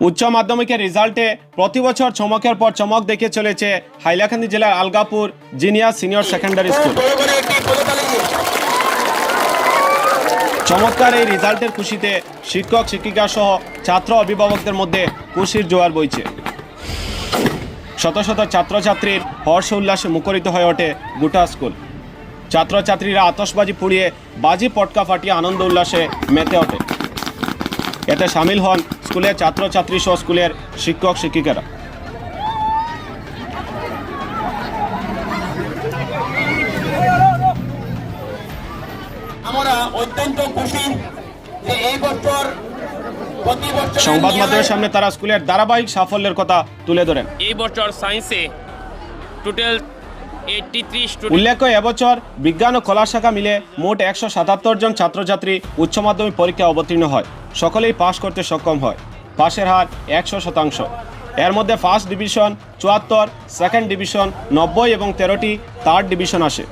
উচ্চ মাধ্যমিকের রেজাল্টে প্রতি বছর চমকের পর চমক দেখে চলেছে হাইলাকান্দি জেলার Algapur genius senior secondary school চমৎকার এই রেজাল্টের খুশিতে শিক্ষক, শিক্ষিকা সহ ছাত্র অভিভাবকদের মধ্যে খুশির জোয়ার বইছে। শত শত ছাত্রছাত্রীর হর্ষ উল্লাসে মুখরিত হয়ে ওঠে গোটা স্কুল ছাত্রছাত্রীরা আতশবাজি পুড়িয়ে বাজি পটকা ফাটিয়ে আনন্দ উল্লাসে মেতে ওঠে। এতে সামিল হন স্কুলের ছাত্রছাত্রী সহ স্কুলের শিক্ষক শিক্ষিকারা। আমরা অত্যন্ত খুশি যে এই বছর সংবাদ মাধ্যমের সামনে তারা স্কুলের ধারাবাহিক সাফল্যের কথা তুলে ধরেন। এই বছর সায়েন্সে টোটাল উল্লেখ্য, এবছর বিজ্ঞান ও কলা শাখা মিলে মোট একশো সাতাত্তর জন ছাত্রছাত্রী উচ্চ মাধ্যমিক পরীক্ষায় অবতীর্ণ হয়। সকলেই পাশ করতে সক্ষম হয়। পাশের হার একশো শতাংশ। এর মধ্যে ফার্স্ট ডিভিশন চুয়াত্তর সেকেন্ড ডিভিশন নব্বই এবং তেরোটি থার্ড ডিভিশন আসে।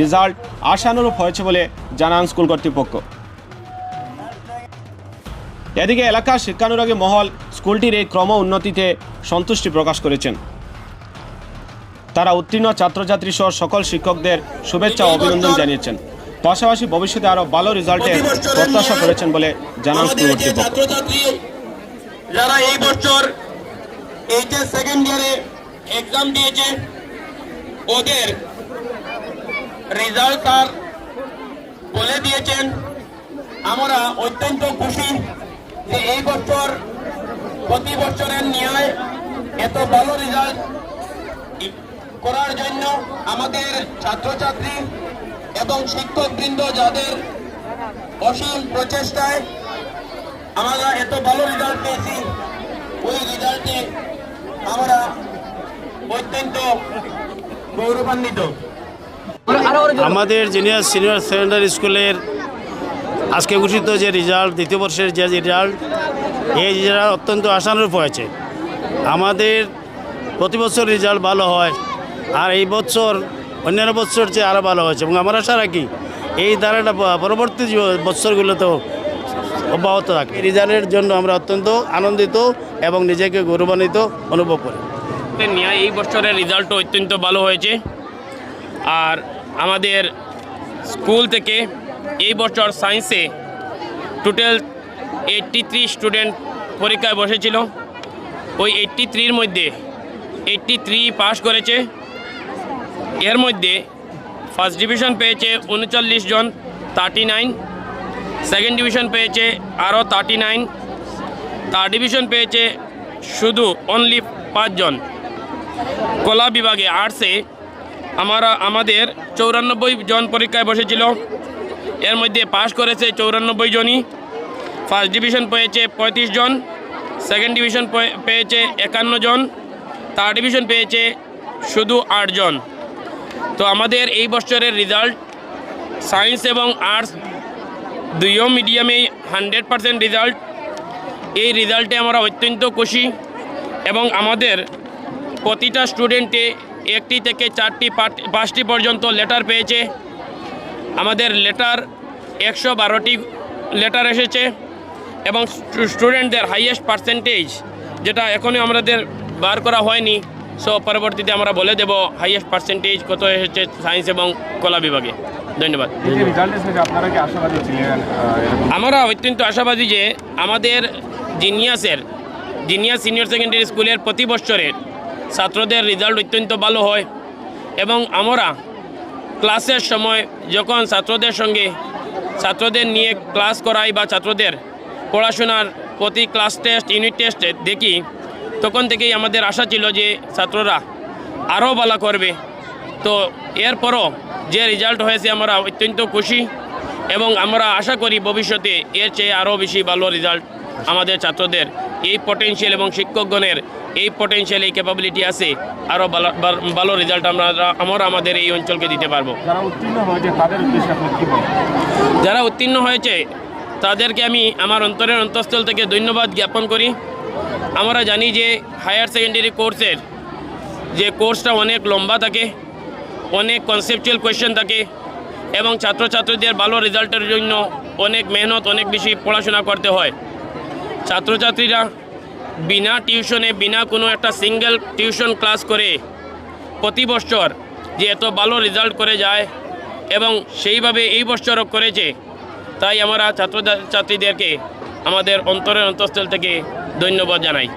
রেজাল্ট আশানুরূপ হয়েছে বলে জানান স্কুল কর্তৃপক্ষ। এদিকে এলাকার শিক্ষানুরাগী মহল স্কুলটির এই ক্রম উন্নতিতে সন্তুষ্টি প্রকাশ করেছেন। তারা উত্তীর্ণ ছাত্রছাত্রী সহ সকল শিক্ষকদের শুভেচ্ছা অভিনন্দন জানিয়েছেন। পাশাপাশি ভবিষ্যতে আরও ভালো রেজাল্টের প্রত্যাশা করেছেন বলে জানান স্কুল কর্তৃপক্ষ যারা এই বছর এইচএস সেকেন্ড ইয়ারে এক্সাম দিয়েছে ওদের রেজাল্ট তার বলে দিয়েছেন। আমরা অত্যন্ত খুশি যে এই বছর প্রতি বছরের ন্যায় এত ভালো রেজাল্ট করার জন্য আমাদের ছাত্রছাত্রী এবং শিক্ষকবৃন্দ যাদের অসীম প্রচেষ্টায় আমরা এত ভালো রেজাল্ট পেয়েছি, ওই রেজাল্টে আমরা অত্যন্ত গৌরবান্বিত। আমাদের জিনিয়ার সিনিয়র সেকেন্ডারি স্কুলের আজকে ঘোষিত যে রেজাল্ট দ্বিতীয় বর্ষের যে রেজাল্ট এই রেজাল্ট অত্যন্ত আশানুরূপ হয়েছে। আমাদের প্রতি বছর রেজাল্ট ভালো হয়। আর এই বছর, অন্যান্য বছর চেয়ে আরও ভালো হয়েছে। এবং আমার আশা রাখি এই ধারাটা পরবর্তী বছরগুলোতেও অব্যাহত থাকে রেজাল্টের জন্য আমরা অত্যন্ত আনন্দিত এবং নিজেকে গৌরবান্বিত অনুভব করি। এই বছরের রেজাল্টও অত্যন্ত ভালো হয়েছে। আর আমাদের স্কুল থেকে এই বছর সায়েন্সে টোটাল এইটটি থ্রি স্টুডেন্ট পরীক্ষায় বসেছিল। ওই এইটটি থ্রির মধ্যে এইটটি থ্রি পাস করেছে। এর মধ্যে ফার্স্ট ডিভিশন পেয়েছে উনচল্লিশ জন থার্টি নাইন সেকেন্ড ডিভিশন পেয়েছে আরও থার্টি নাইন থার্ড ডিভিশন পেয়েছে শুধু অনলি পাঁচজন কলা বিভাগে আর্টসে আমরা, আমাদের চৌরানব্বই জন পরীক্ষায় বসেছিল। এর মধ্যে পাশ করেছে চৌরানব্বই জনই। ফার্স্ট ডিভিশন পেয়েছে পঁয়ত্রিশ জন। সেকেন্ড ডিভিশন পেয়েছে একান্ন জন। থার্ড ডিভিশন পেয়েছে শুধু আটজন তো আমাদের এই বছরের রেজাল্ট সায়েন্স এবং আর্টস দুইও মিডিয়ামেই হান্ড্রেড পারসেন্ট রেজাল্ট এই রেজাল্টে আমরা অত্যন্ত খুশি এবং আমাদের প্রতিটা স্টুডেন্টে একটি থেকে চারটি পাঁচটি পর্যন্ত লেটার পেয়েছে। আমাদের লেটার একশো বারোটি লেটার এসেছে এবং স্টুডেন্টদের হাইয়েস্ট পার্সেন্টেজ যেটা এখনই আমাদের বার করা হয়নি। সো পরবর্তীতে আমরা বলে দেব হাইয়েস্ট পার্সেন্টেজ কত এসেছে সায়েন্স এবং কলা বিভাগে ধন্যবাদ? আমরা অত্যন্ত আশাবাদী যে আমাদের জিনিয়াসের জিনিয়াস সিনিয়র সেকেন্ডারি স্কুলের প্রতি বছরের ছাত্রদের রেজাল্ট অত্যন্ত ভালো হয় এবং আমরা ক্লাসের সময় যখন ছাত্রদের সঙ্গে ছাত্রদের নিয়ে ক্লাস করাই বা ছাত্রদের পড়াশোনার প্রতি ক্লাস টেস্ট ইউনিট টেস্টে দেখি তখন থেকেই আমাদের আশা ছিল যে ছাত্ররা আরও ভালো করবে। তো এরপরও যে রেজাল্ট হয়েছে আমরা অত্যন্ত খুশি এবং আমরা আশা করি ভবিষ্যতে এর চেয়ে আরও বেশি ভালো রেজাল্ট আমাদের ছাত্রদের এই পটেনশিয়াল এবং শিক্ষকগণের এই পটেনশিয়াল এই ক্যাপাবিলিটি আছে আরও ভালো ভালো রেজাল্ট আমরা আমরা আমাদের এই অঞ্চলকে দিতে পারব। যারা উত্তীর্ণ হয়েছে তাদেরকে আমি আমার অন্তরের অন্তঃস্থল থেকে ধন্যবাদ জ্ঞাপন করি। আমরা জানি যে হায়ার সেকেন্ডারি কোর্সের যে কোর্সটা অনেক লম্বা থাকে, অনেক কনসেপচুয়াল কোয়েশ্চেন থাকে এবং ছাত্রছাত্রীদের ভালো রেজাল্টের জন্য অনেক মেহনত, অনেক বেশি পড়াশোনা করতে হয়। ছাত্রছাত্রীরা বিনা টিউশনে বিনা কোনো একটা সিঙ্গেল টিউশন ক্লাস করে প্রতি বছর যে এত ভালো রেজাল্ট করে যায় এবং সেইভাবে এই বছরও করেছে, তাই আমরা ছাত্র ছাত্রীদেরকে আমাদের অন্তরের অন্তঃস্থল থেকে ধন্যবাদ জানাই।